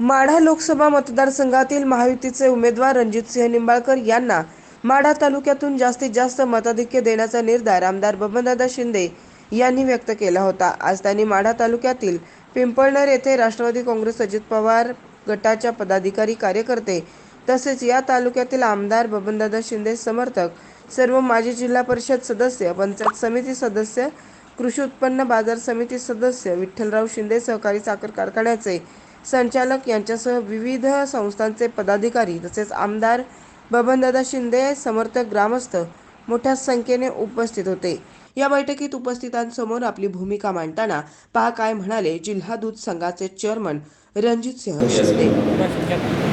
माढा लोकसभा मतदारसंघातील महायुतीचे उमेदवार रणजितसिंह निंबाळकर यांना माढा तालुक्यातून जास्तीत जास्त मताधिक्य देण्याचा निर्धार आमदार बबनदादा शिंदे यांनी व्यक्त केला होता. आज त्यांनी माढा तालुक्यातील पिंपळनेर येथे राष्ट्रवादी काँग्रेस अजित पवार गटाच्या पदाधिकारी कार्यकर्ते तसेच या तालुक्यातील आमदार बबनदादा शिंदे समर्थक सर्व माजी जिल्हा परिषद सदस्य पंचायत समिती सदस्य कृषी उत्पन्न बाजार समिती सदस्य विठ्ठलराव शिंदे सहकारी साखर कारखान्याचे संचालक यांच्यासह विविध संस्थांचे पदाधिकारी तसेच आमदार बबनदादा शिंदे समर्थक ग्रामस्थ मोठ्या संख्येने उपस्थित होते. या बैठकीत उपस्थितांसमोर आपली भूमिका मांडताना पहा काय म्हणाले जिल्हा दूध संघाचे चेअरमन रणजितसिंह शिंदे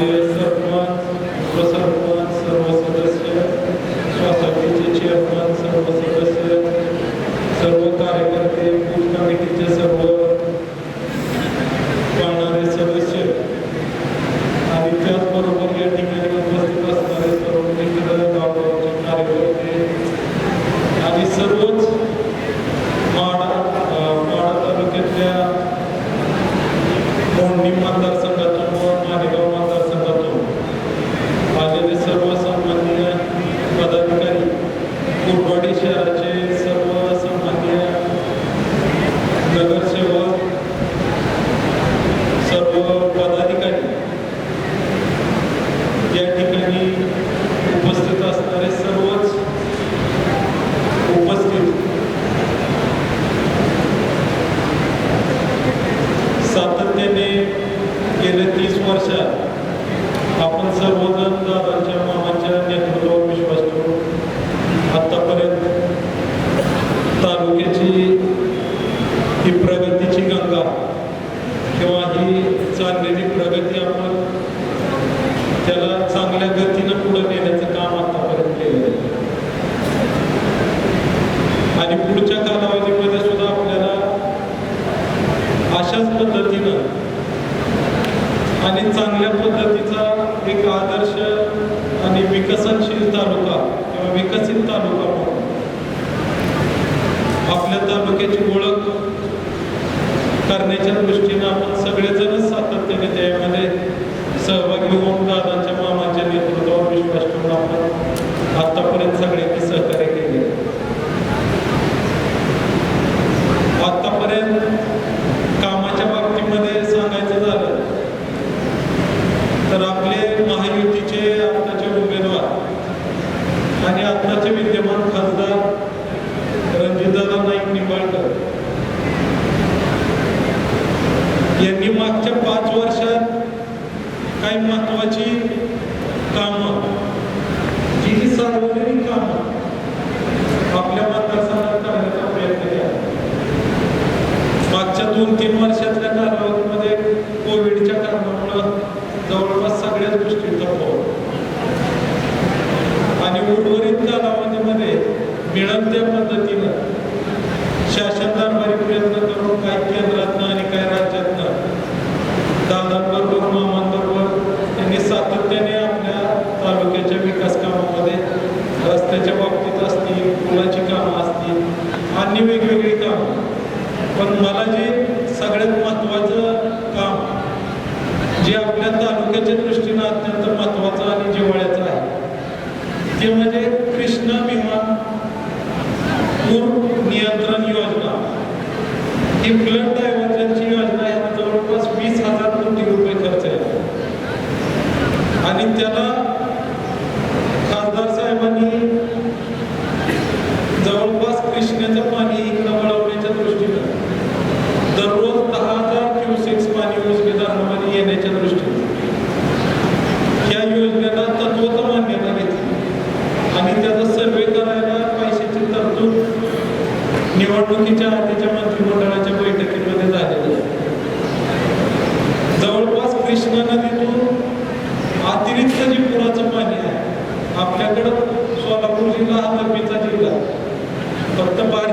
Amen. पद्धतीचा एक आदर्श आणि विकसनशील तालुका किंवा विकसित तालुका म्हणून. आपल्या तालुक्याची ओळख करण्याच्या दृष्टीनं आपण सगळेजणच सातत्याने त्यामध्ये सहभागी होऊन दादांच्या मामाच्या नेतृत्वावर विश्वास ठेवून आपण आतापर्यंत सगळ्यांनी सहकार्य काही महत्वाची कामं. जी ही सार्वजनिक कामं. आपल्या मतदारसंघात करण्याचा प्रयत्न केला. मागच्या दोन तीन वर्षातल्या कालावधीमध्ये कोविडच्या कारणामुळं जवळपास सगळ्याच गोष्टींचा पाऊस आणि उर्वरित कालावधीमध्ये मिळत त्या पद्धतीनं ते म्हणजे कृष्ण विमान पूर नियंत्रण योजना. ही फ्लड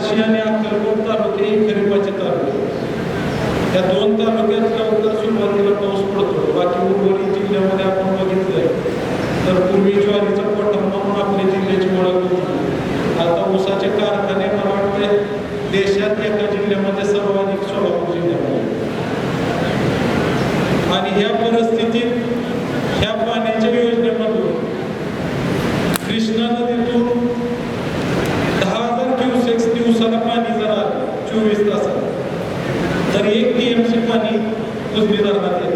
बार्शी आणि अक्कलकोट तालुके हे खरीपाचे तालुके या दोन तालुक्यातल्या उत्तर सुरुवातीला पाऊस पडतो. बाकी उर्वरित जिल्ह्यामध्ये आपण बघितलंय. तर पूर्वी ज्वारीचा पटण म्हणून आपल्या जिल्ह्याची ओळख होती. आता ऊसाचे कारखाने मला वाटते देशात एका जिल्ह्यामध्ये सर्वाधिक सोलापूर जिल्ह्यामध्ये. आणि ह्या परिस्थितीत Pues bien,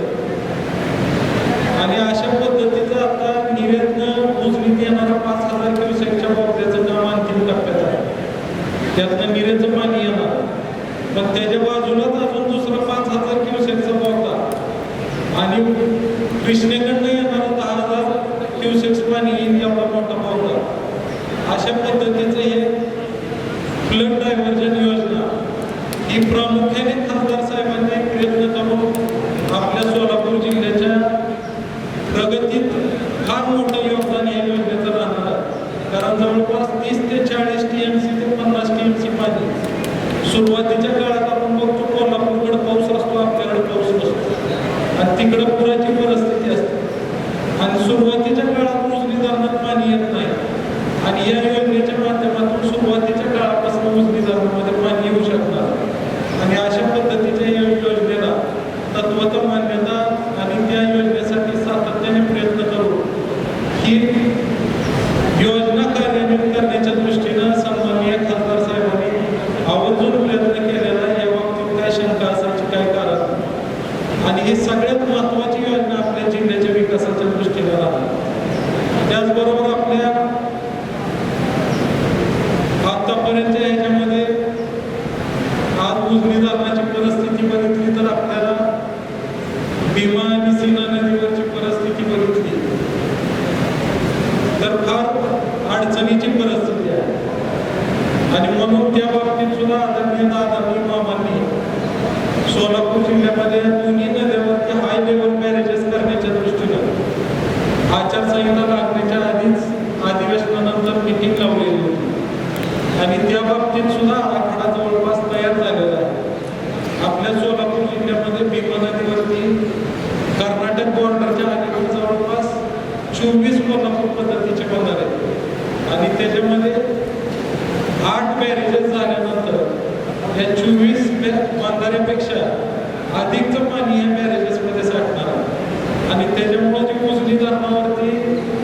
आणि त्याच्यामुळं जी कुजनी धरणावरती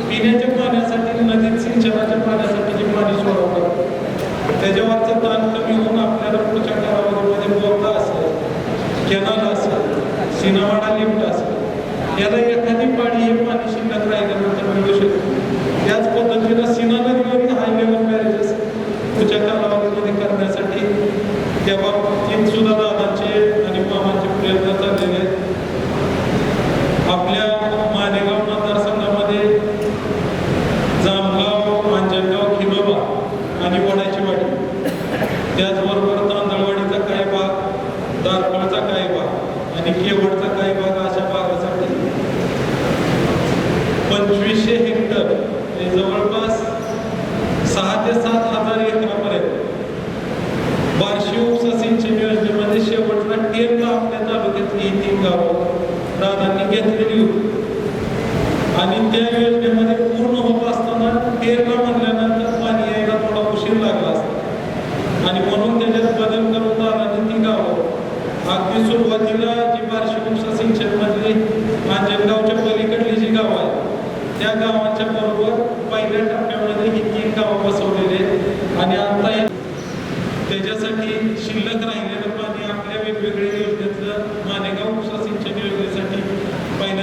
पिण्याच्या पाण्यासाठी नदीत सिंचनाच्या पाण्यासाठी जे पाणी सोडवलं त्याच्यावरचं ताण कमी होऊन आपल्याला पुढच्या कालावधीमध्ये बोलता असेल कॅनल असेल सिनावाडा लिफ्ट असेल याला There's no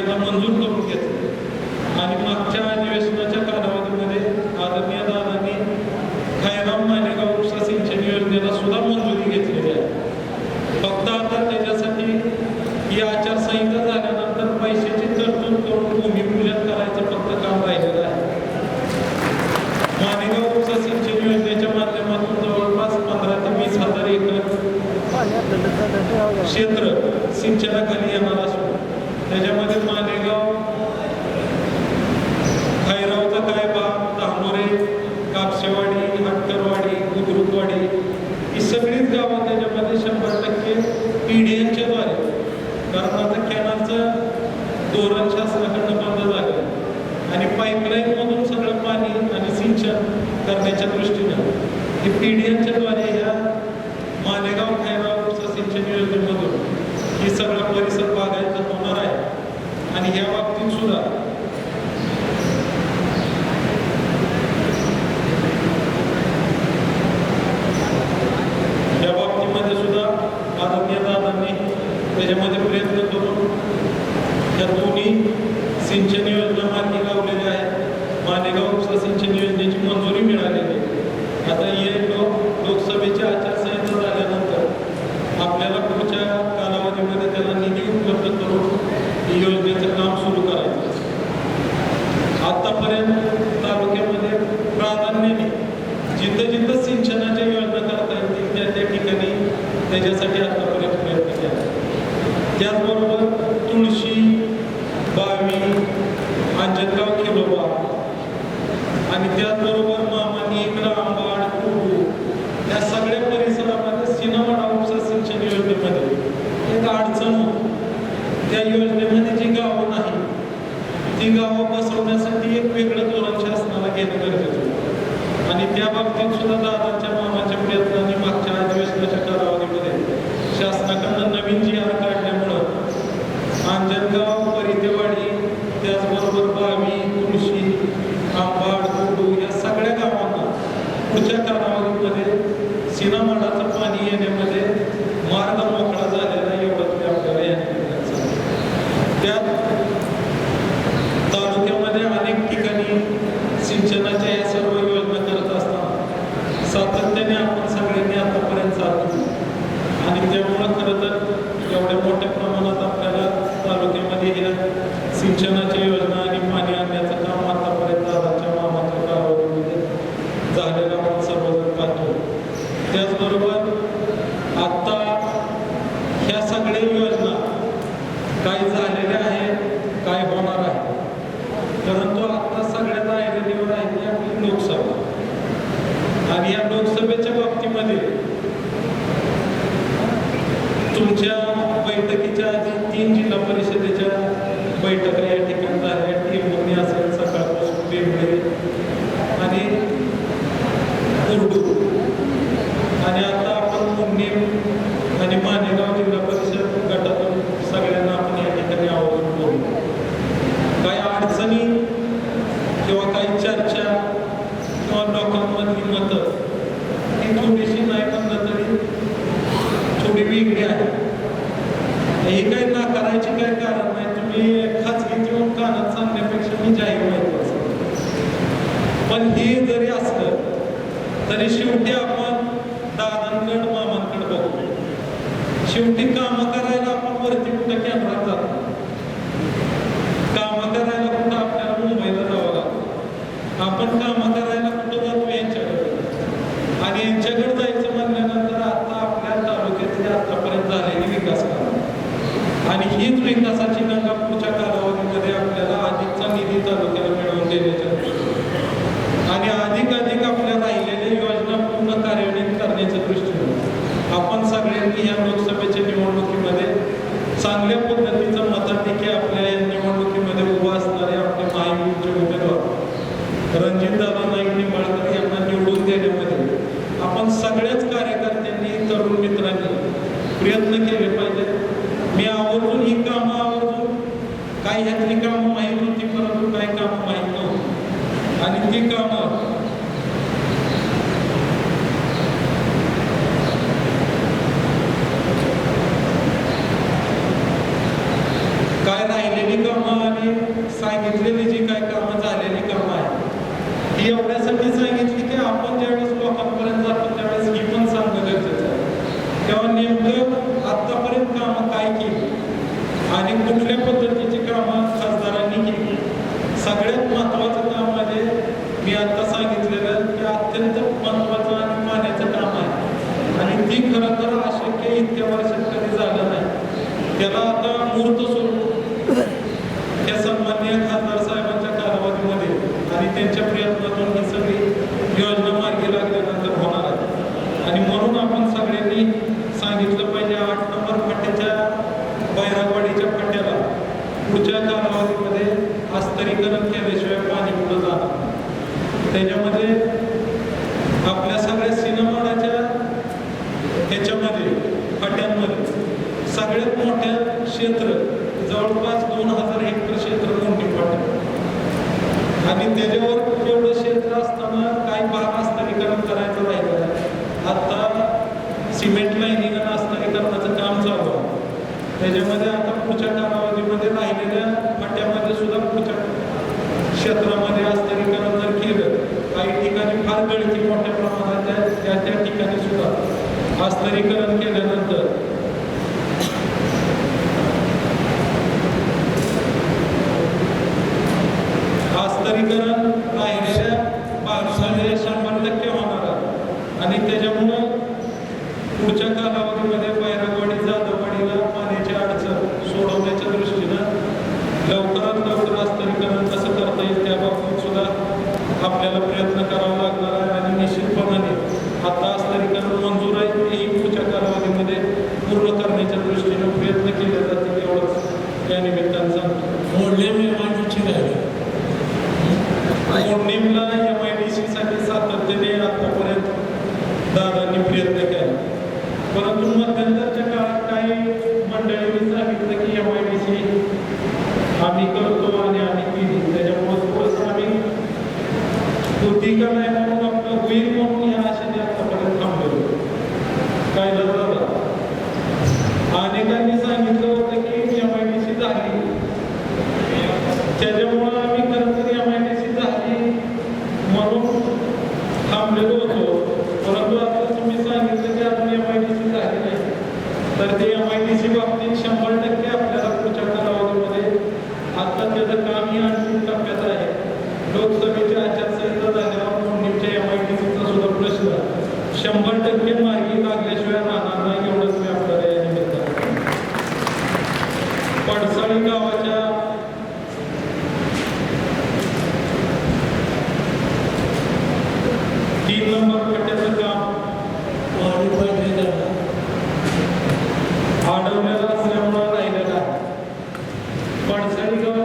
সেবা মঞ্জুর করতে আমি মাত্র धोरण शासनाकडनं बंद झालं आणि पाईपलाईनमधून सगळं पाणी आणि सिंचन करण्याच्या दृष्टीनं हे पीडीएनच्या द्वारे ह्या मालेगाव खैराव सिंचन योजनेमधून हे सगळा परिसर बागायचा होणार आहे. आणि या बाबतीत सुद्धा या बाबतीमध्ये सुद्धा आदरणीय दादांनी त्याच्यामध्ये प्रयत्न करून या दोन्ही सिंचन योजना मार्गी लावलेल्या आहेत मालेगाव उपसा सिंचन योजनेची मंजुरी मिळालेली आहे. आता येलो लोकसभेची आचारसंहिता झाल्यानंतर आपल्याला पुढच्या कालावधीमध्ये त्याला निधी उपलब्ध करून योजनेचं काम सुरू करायचं आत्तापर्यंत तालुक्यामध्ये प्राधान्य मी खाजगी घेऊन कानात सांगण्यापेक्षा मी जाहीर माहिती पण हे जरी असलं तरी शेवटी आपण दादांकड मामांकड बघू. शेवटी कामं करायला आपण वरती कुठं कॅमेरात जातो? कामं करायला कुठं आपल्याला मुंबईला जावं लागतं? आपण कामं करायला मी What is that?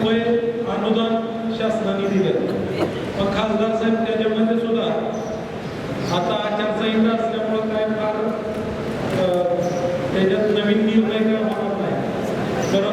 रुपये अनुदान शासनाने दिलं. पण खासदार साहेब त्याच्यामध्ये सुद्धा आता आचारसंहिता असल्यामुळं काय फार त्याच्यात नवीन निर्णय काय होणार नाही. तर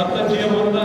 आता जेवण